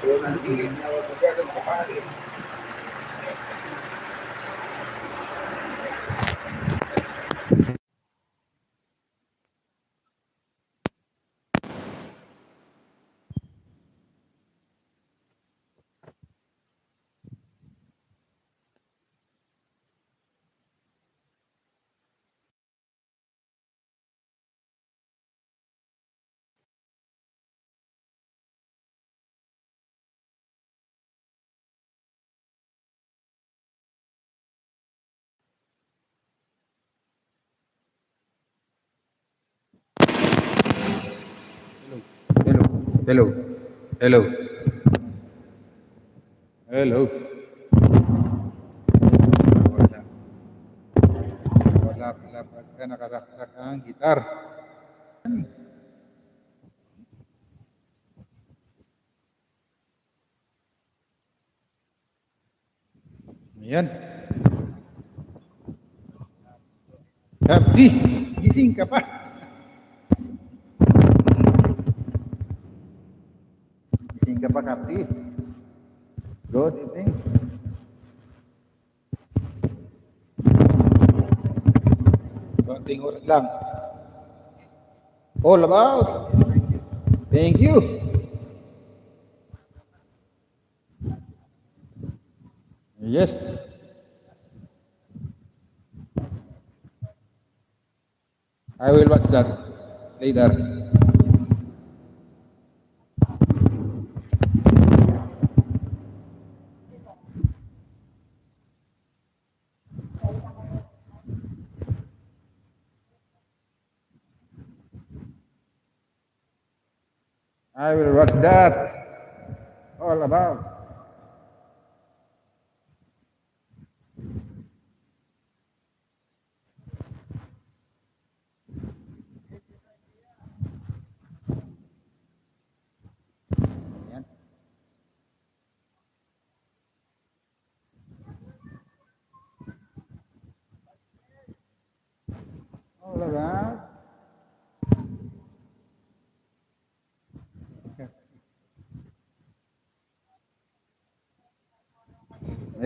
So, nandiyan na ako masyadong kapali. Hello. Hello. Hello. Wala. Wala pala pagka nakaraksak ang gitar. Ayan. Kapdi, gising ka pa. Konting oras lang. All about. Thank you. Yes. I will watch that later. I will watch that. All about.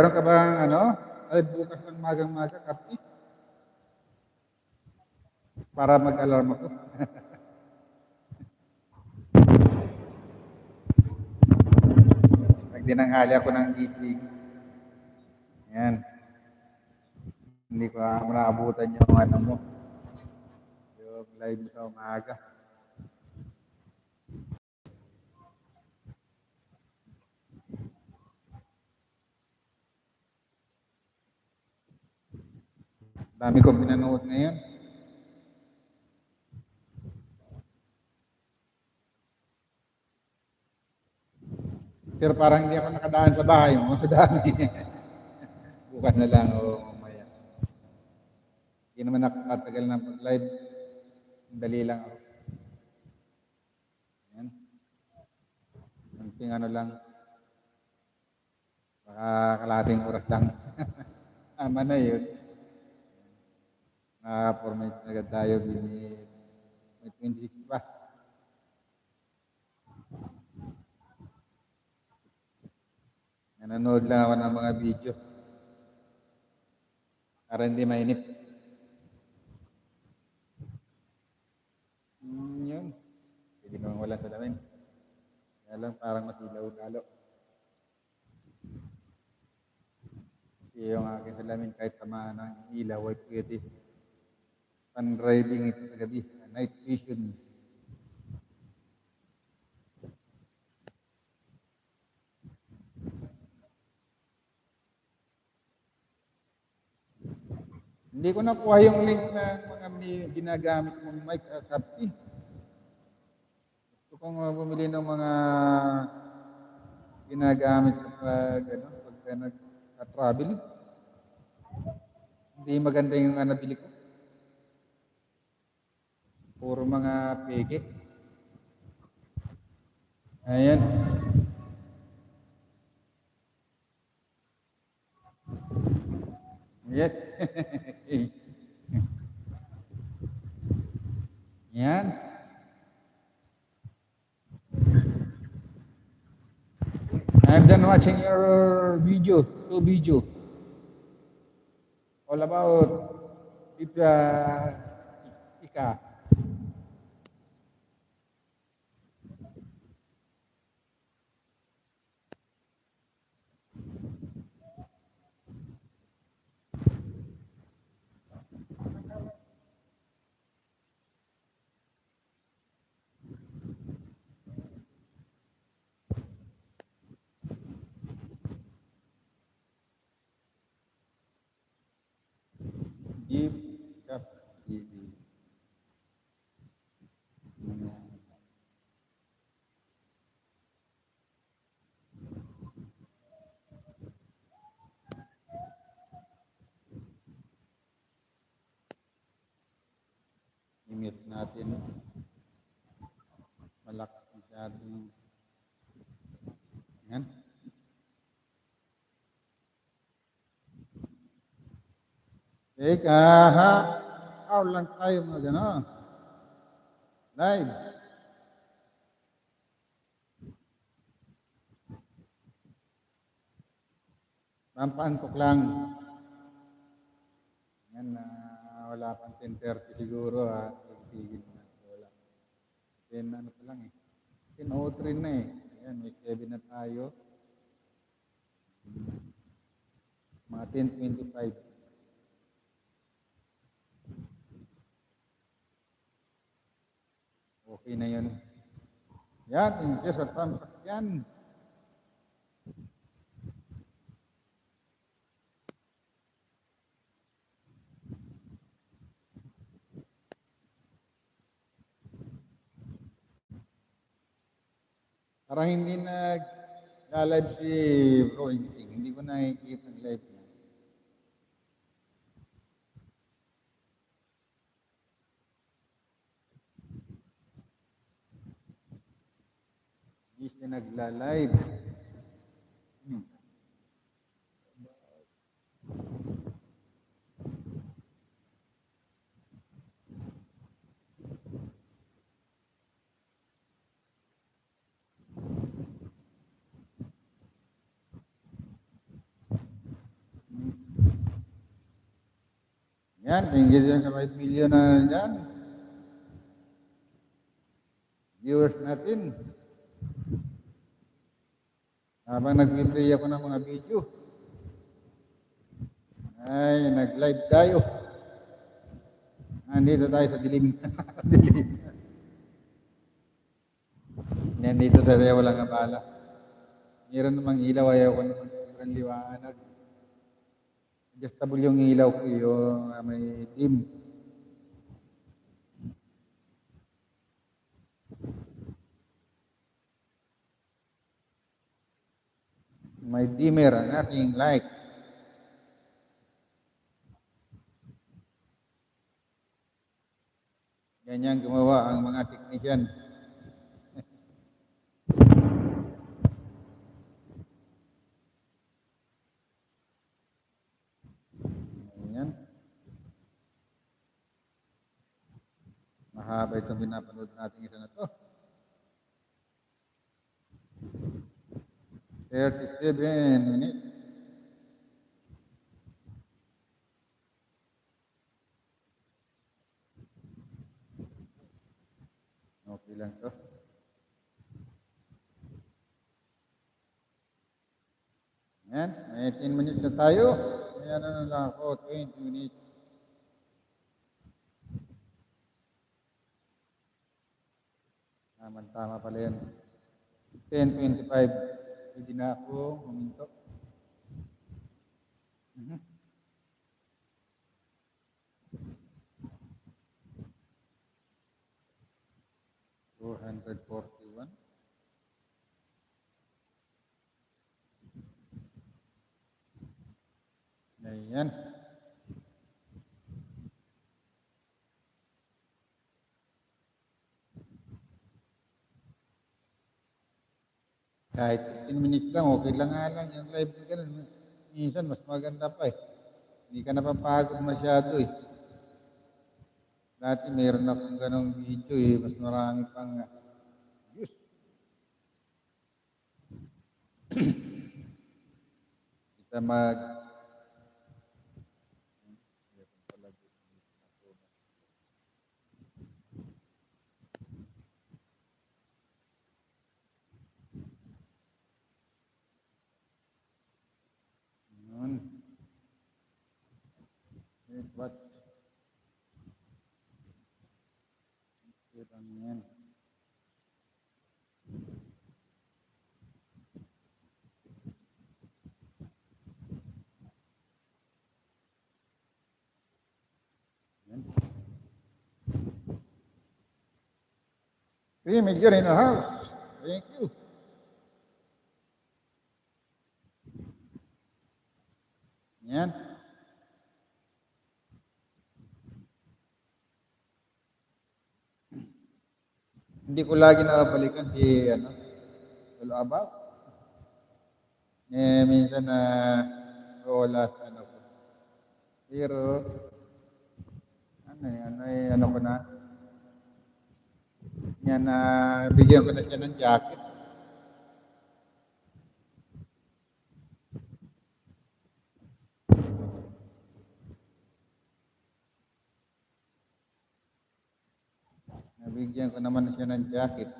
Meron ka bang ano? Ay, bukas ng magang-maga, kapi? Para mag-alarm ako. Nagdinanghali ako ng gising. Yan. Hindi ko ah, naabutan yung ano mo. Yung live sa umaga. Dami ko pinanood ngayon. Pero parang hindi ako nakadaan sa bahay mo. Dami. Bukas na lang o mamaya. Hindi naman nakatagal ng pag-live. Dali lang ako. Yan. Kunting ano lang. Baka kalating oras lang. Tama na yun. Naka-formate na agad tayo. Binit. May 26 pa. Nanonood lang ako ng mga video. Para hindi mainip. Hmm, yun. Pwede naman wala salamin. Kaya lang parang masilaw lalo. Kasi yung aking salamin kahit tamaan ng ilaw ay pwede. Pan-driving ito sa gabi. Night vision. Hindi ko nakuha yung link na mga mi- ginagamit mong mic at copy. Gusto kong uh, bumili ng mga ginagamit kapag ano, pag nag-travel. Hindi maganda yung nabili ko. Puro mga peke. Ayan. Yes. Yan. I'm done watching your video, two video. All about if uh, Ika. Jeep Cup TV. Imit natin. Malaki masyado yung yan. Teka, ha? Aw lang tayo mga gano'n. Live. Pampaantok lang. Yan na wala pang 10.30 siguro ha. Tigil na. Wala. 10 ano pa lang eh. 10.03 na eh. Ayan, may Kevin na tayo. Mga 10.25. Okay na yun. Yan, sa thumbs up yan. Parang hindi nag live si Bro Inting. Hindi ko nakikita ang live Hindi siya nagla-live. Hmm. Yan, you dyan sa 5 million na dyan. Viewers natin. Habang nag-play ako ng mga video. Ay, nag-live tayo. Nandito tayo sa dilim. dilim. Nandito sa tayo walang abala. Meron namang ilaw, ayaw ko naman sobrang liwanag. Adjustable yung ilaw ko, yung ah, may dim. May dimmer ang ating light. Ganyan gumawa ang mga technician. Ayan. Mahaba itong pinapanood natin isa na to. 37 minutes. Okay lang to. Ayan, may 10 minutes na tayo. Ayan na lang ako, 20 minutes. Tama-tama pala yan. 10.25. Pwede na ako huminto. Mhm. Two hundred. Ayan. Kahit 15 minutes lang, okay lang nga lang yung live na ganun. Minsan, mas maganda pa eh. Hindi ka napapagod masyado eh. Dati mayroon akong ganong video eh, mas marami pang uh, views. Kita mag Yun. Wait, what? Wait, ano yan? Yan. Hey, Major in the house. Thank you. Yan. Hindi ko lagi nakabalikan si ano, Lolo Abaw. Eh, minsan na wala sa ano ko. Pero, ano eh, ano eh, ano ko na, yan na, bigyan ko na siya ng jacket. Nabigyan ko naman siya ng jacket.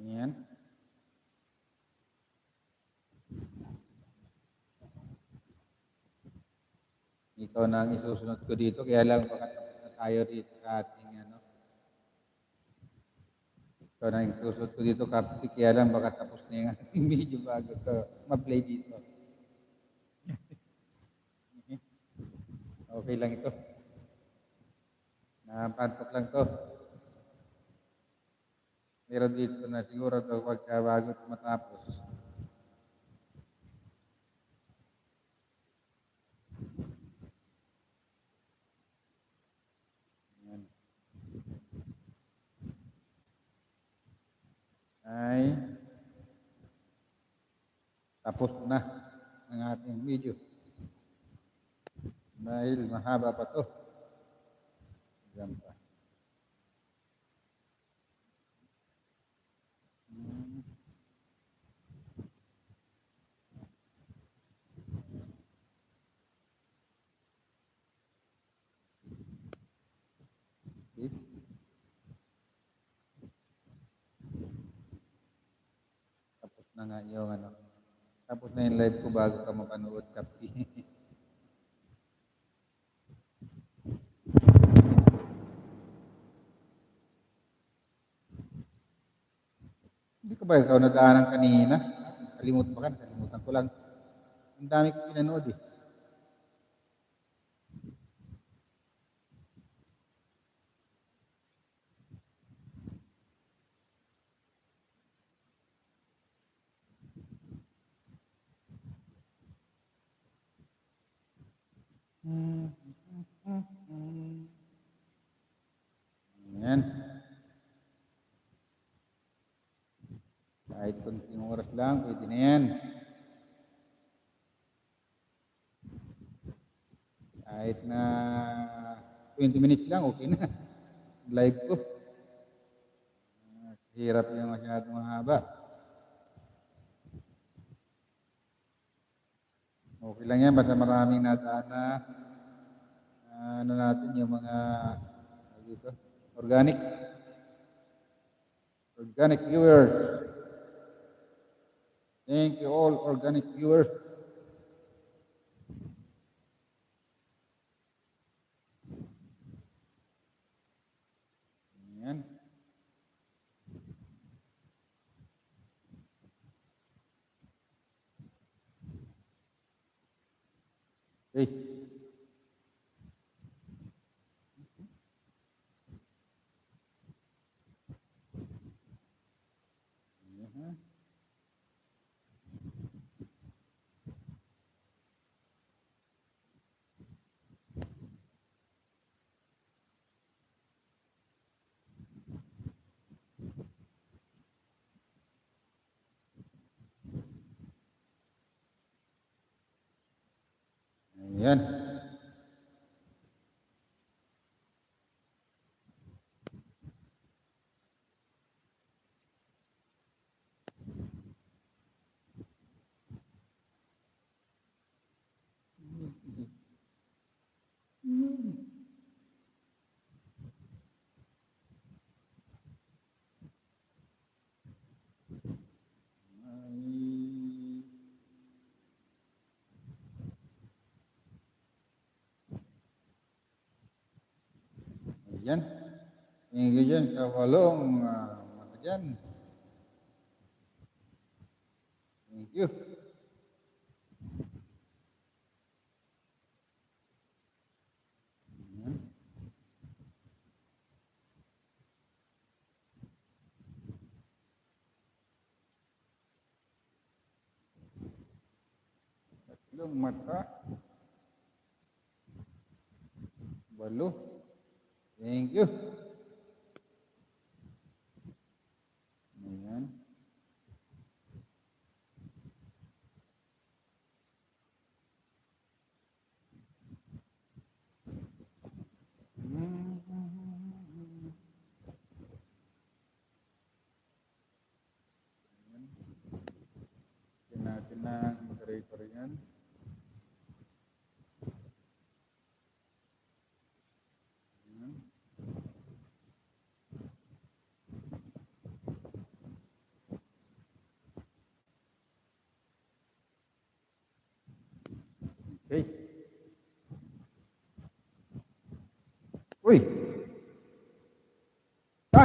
Yan. Ikaw na ang isusunod ko dito, kaya lang baka tapos na tayo dito sa ating ano. Ikaw na ang isusunod ko dito, Kapti, kaya lang baka tapos na yung ating video bago to ma-play dito. okay lang ito. Napantok lang to. Meron dito na siguro to pagka bago ito matapos. Ay tapos na ang ating video. Dahil mahaba pa to. Diyan pa. Hmm. Okay. Tapos na yung ano. Tapos na yung live ko bago ka mapanood, Kapi. Hindi ko ba ikaw nadaanan kanina? Kalimutan pa ka, kalimutan ko lang. Ang dami ko pinanood eh. Ayan. Kahit konting oras lang, pwede na yan. Kahit na 20 minutes lang, okay na. Live ko. Hirap yung masyadong mahaba. Okay lang yan, basta maraming nadaan na ano natin, yung mga dito, organic. Organic viewers. Thank you all organic viewers. Ayan. Okay. ينهي Ayan. Thank you dyan sa uh, mga dyan. Thank you. Tatlong mata. Walo. Thank you.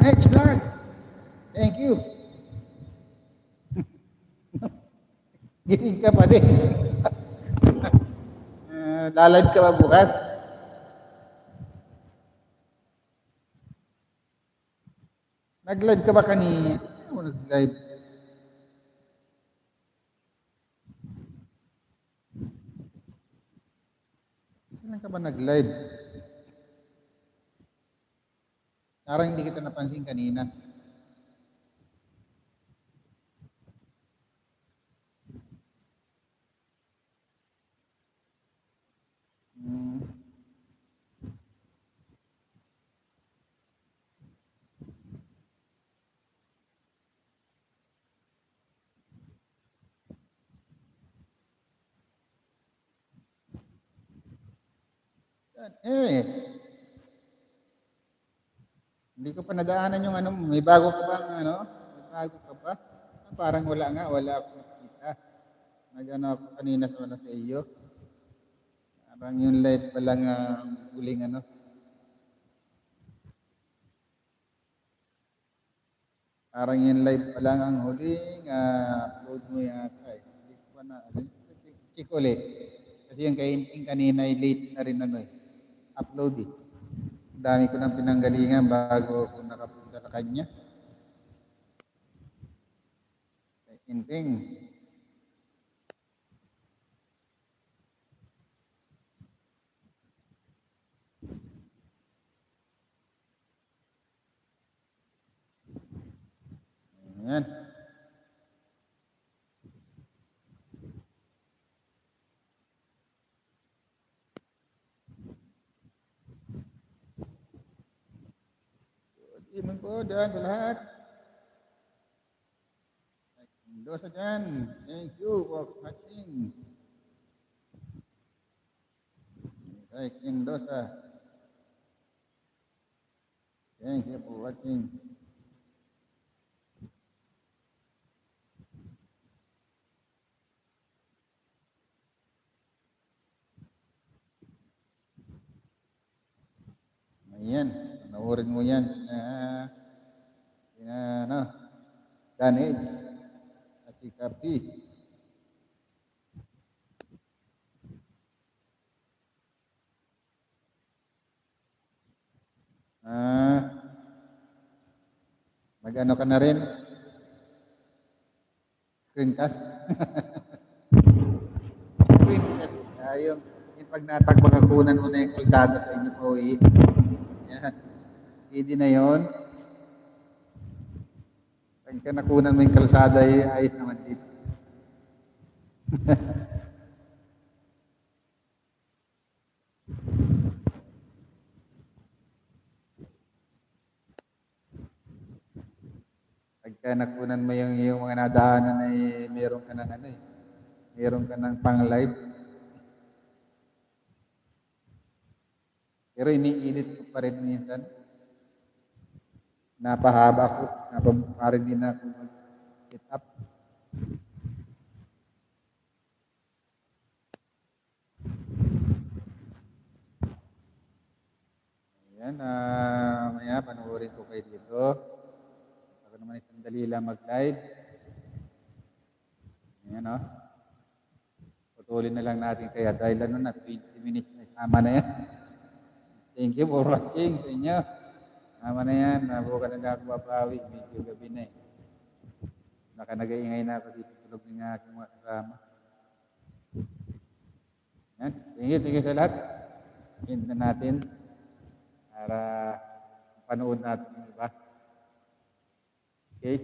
Ron H. Clark! Thank you. Giling ka pa din. uh, lalive ka ba bukas? Nag-live ka ba kanina? Ano nag-live? Kailan ka ba nag-live? Parang hindi kita napansin kanina. Eh, hindi ko pa nadaanan yung ano, may bago ka bang ano? May bago ka? Ah, Parang wala nga, wala akong nakita. Nag-ano ako kanina sa ano sa iyo. Parang yung live pa lang ah, huling ano. Parang yung live pa lang ang huling ah, upload mo yata eh. Hindi ko pa na, check ulit. Kasi yung kainting kanina ay late na rin ano eh. Upload eh. Dami ko nang pinanggalingan bago ako nakapunta sa kanya. Kainting. Ayan. Evening po dyan sa lahat. Mendoza dyan. Thank you for watching. Like Mendoza. Thank you for watching. Ayan, panoorin mo yan. Sina, sina, ano, Danage at si Kapi. Ah, mag-ano ka na rin? Screencast? Screencast. Ah, yung, yung pag natakbakakunan mo na yung kulsada sa inyo po, eh. Yan. Pwede na yon. Pagka nakunan mo yung kalsada, ay ayos naman dito. Pagka nakunan mo yung, yung mga nadaanan na ay meron ka ng ano eh. Meron ka ng pang-live. Pero iniinit ko pa rin minsan. Napahaba ko. Napahaba din ako mag-sit up. Ayan, ah, maya panoorin ko kayo dito. Ako naman ay sandali lang mag-live. Ayan, oh. Putulin na lang natin kaya dahil ano na, 20 minutes na tama na yan. Thank you for watching sa inyo. Tama na yan, nabuka na ako babawi. Medyo gabi na eh. Baka nag-iingay na ako dito tulog ng aking mga kasama. Yan. Thank you, thank you sa lahat. End na natin para panood natin yung iba. Okay?